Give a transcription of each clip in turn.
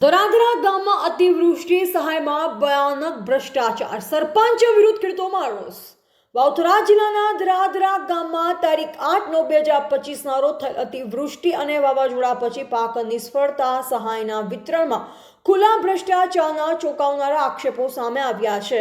ધરાધરા ગામમાં અતિવૃષ્ટિ સહાયમાં ભયાનક ભ્રષ્ટાચાર. સરપંચ વિરુદ્ધ ખેડૂતોમાં રોષ વાવથરા જિલ્લાના ધરાધરા ગામમાં તારીખ આઠ નવ બે હજાર પચીસના રોજ થઈ અતિવૃષ્ટિ અને વાવાઝોડા પછી પાક નિષ્ફળતા, સહાયના વિતરણમાં ખુલ્લા ભ્રષ્ટાચારના ચોંકાવનારા આક્ષેપો સામે આવ્યા છે.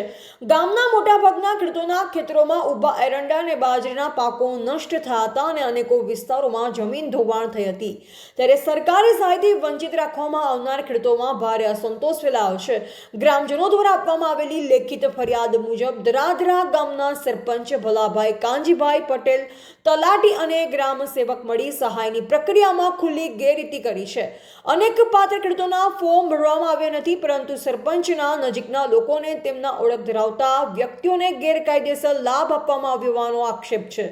ગામના મોટાભાગના ખેડૂતોના ખેતરોમાં ઊભા એરંડા અને બાજરીના પાકો નષ્ટ થયા હતા અને અનેકો વિસ્તારોમાં જમીન ધોવાણ થઈ હતી. ત્યારે સરકારી સહાયથી વંચિત રાખવામાં આવનાર ખેડૂતોમાં ભારે અસંતોષ ફેલાયો છે. ગ્રામજનો દ્વારા આપવામાં આવેલી લેખિત ફરિયાદ મુજબ ધરાધરા ગામના સરપંચ ભલાભાઈ કાંજીભાઈ પટેલ તલાટી અને ગ્રામ સેવક મળી સહાયની પ્રક્રિયામાં ખુલ્લી ગેરરીતિ કરી છે. અનેક પાત્ર ખેડૂતોના ફોર્મ ભરવામાં આવ્યા નથી, પરંતુ સરપંચના નજીકના લોકોને તેમના ઓળખ ધરાવતા વ્યક્તિઓને ગેરકાયદેસર લાભ આપવામાં આવ્યો હોવાનો આક્ષેપ છે.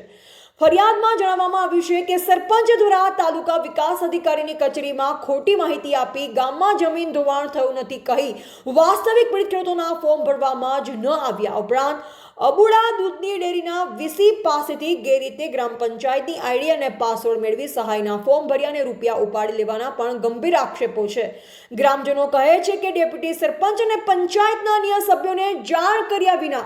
ફરિયાદમાં જણાવવામાં આવ્યું છે કે સરપંચ દ્વારા તાલુકા વિકાસ અધિકારીની કચેરીમાં ખોટી માહિતી આપી ગામમાં જમીન ધોવાણ થયું નથી કહી વાસ્તવિક પીડિત ખેડૂતોના ફોર્મ ભરવામાં જ ન આવ્યા ઉપરાંત અબુડા દૂધની ડેરીના વીસી પાસેથી ગેરરીતે ગ્રામ પંચાયતની આઈડી અને પાસવર્ડ મેળવી સહાયના ફોર્મ ભર્યા અને રૂપિયા ઉપાડી લેવાના પણ ગંભીર આક્ષેપો છે. ગ્રામજનો કહે છે કે ડેપ્યુટી સરપંચ અને પંચાયતના અન્ય સભ્યોને જાણ કર્યા વિના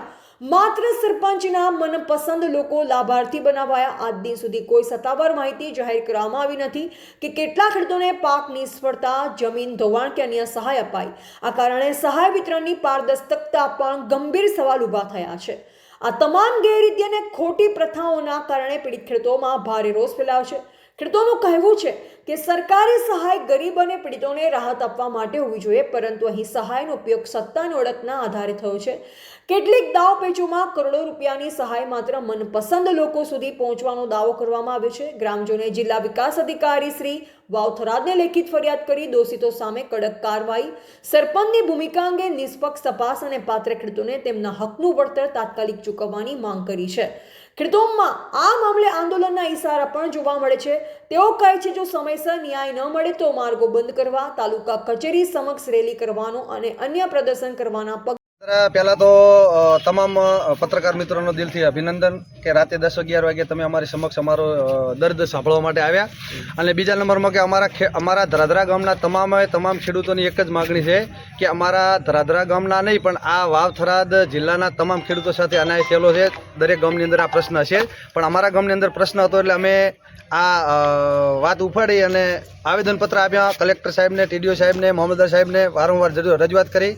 માત્ર સરપંચના મનપસંદ લોકો લાભાર્થી બનાવાયા. આજ દિન સુધી કોઈ સત્તાવાર માહિતી જાહેર કરવામાં આવી નથી કે કેટલા ખેડૂતોને પાક નિષ્ફળતા, જમીન ધોવાણ કે અન્ય સહાય અપાઈ. આ કારણે સહાય વિતરણની પારદર્શકતા પણ ગંભીર સવાલ ઊભા થયા છે. આ તમામ ગેરરીતિ અને ખોટી પ્રથાઓના કારણે પીડિત ખેડૂતોમાં ભારે રોષ ફેલાવ છે. ખેડૂતોનું કહેવું છે કે સરકારી સહાય ગરીબ અને પીડિતોને રાહત આપવા માટે હોવી જોઈએ, પરંતુ અહીં સહાયનો ઉપયોગ સત્તાની ઓળખના આધારે થયો છે. કેટલીક દાવ પેચોમાં કરોડો રૂપિયાની સહાય માત્ર મનપસંદ લોકો સુધી પહોંચવાનો દાવો કરવામાં આવ્યો છે. ગ્રામજનોએ જિલ્લા વિકાસ અધિકારી શ્રી વાવથરાદને લેખિત ફરિયાદ કરી દોષિતો સામે કડક કાર્યવાહી, સરપંચની ભૂમિકા અંગે નિષ્પક્ષ તપાસ અને પાત્ર ખેડૂતોને તેમના હકનું વળતર તાત્કાલિક ચૂકવવાની માંગ કરી છે. ખેડૂતોમાં આ મામલે આંદોલનના ઇશારા પણ જોવા મળે છે. તેઓ કહે છે, જો સમયસર ન્યાય ન મળે તો માર્ગો બંધ કરવા, તાલુકા કચેરી સમક્ષ રેલી કરવાનો અને અન્ય પ્રદર્શન કરવાના પહેલા તો તમામ પત્રકાર મિત્રોનો દિલથી અભિનંદન કે રાતે દસ અગિયાર વાગે તમે અમારી સમક્ષ અમારો દર્દ સાંભળવા માટે આવ્યા. અને બીજા નંબરમાં કે અમારા અમારા ધરાધરા ગામના તમામે તમામ ખેડૂતોની એક જ માગણી છે કે અમારા ધરાધરા ગામના નહીં, પણ આ વાવ થરાદ જિલ્લાના તમામ ખેડૂતો સાથે અનાય થયેલો છે. દરેક ગામની અંદર આ પ્રશ્ન છે. પણ અમારા ગામની અંદર પ્રશ્ન હતો એટલે અમે આ વાત ઉપાડી અને આવેદનપત્ર આપ્યા. કલેક્ટર સાહેબને, ટીડીઓ સાહેબને મોહમ્મદાર સાહેબને વારંવાર રજૂઆત કરી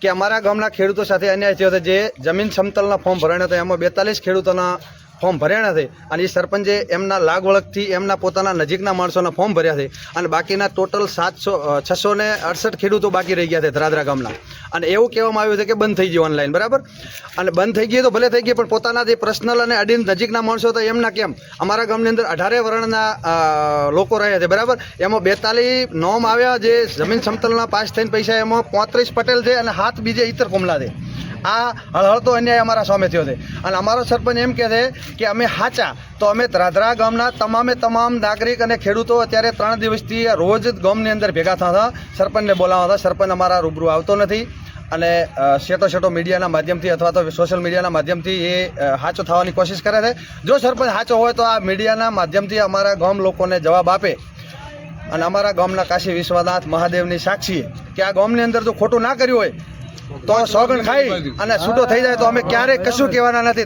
કે અમારા ગામના ખેડૂતો સાથે અન્યાય થયો હતો જે જમીન સમતલના ફોર્મ ભરાયા હતા એમાં બેતાલીસ ખેડૂતોના ફોર્મ ભર્યા નથી. અને એ સરપંચે એમના લાગ એમના પોતાના નજીકના માણસોના ફોર્મ ભર્યા છે. અને બાકીના ટોટલ સાતસો છસો ને અડસઠ ખેડૂતો બાકી રહી ગયા છે ધરાદરા ગામના. અને એવું કહેવામાં આવ્યું છે કે બંધ થઈ ગયું ઓનલાઈન બરાબર? અને બંધ થઈ ગઈ તો ભલે થઈ ગઈ પણ પોતાના જે પર્સનલ અને અડીન નજીકના માણસો હતા, એમના કેમ? અમારા ગામની અંદર અઢારે વર્ણના લોકો રહ્યા છે, બરાબર? એમાં બેતાલીસ નોમ આવ્યા, જે જમીન સમતલના પાસ થઈને પૈસા એમાં પોત્રીસ પટેલ છે અને હાથ બીજે ઇતર કોમલા છે. આ હળહળતો અન્યાય અમારા સામે થયો છે. અને અમારો સરપંચ એમ કહે છે કે અમે હાચા. તો અમે ધરાધરા ગામના તમામે તમામ નાગરિક અને ખેડૂતો અત્યારે ત્રણ દિવસથી રોજ ગામની અંદર ભેગા થતા સરપંચને બોલાવવા હતા. સરપંચ અમારા રૂબરૂ આવતો નથી. અને શેટો શેટો મીડિયાના માધ્યમથી અથવા તો સોશિયલ મીડિયાના માધ્યમથી એ હાચો થવાની કોશિશ કરે છે. જો સરપંચ હાચો હોય તો આ મીડિયાના માધ્યમથી અમારા ગામ લોકોને જવાબ આપે. અને અમારા ગામના કાશી વિશ્વનાથ મહાદેવની સાક્ષી કે આ ગામની અંદર જો ખોટું ના કર્યું હોય તો સોગણ ખાઈ અને છૂટો થઈ જાય તો અમે ક્યારેય કશું કહેવાના નથી.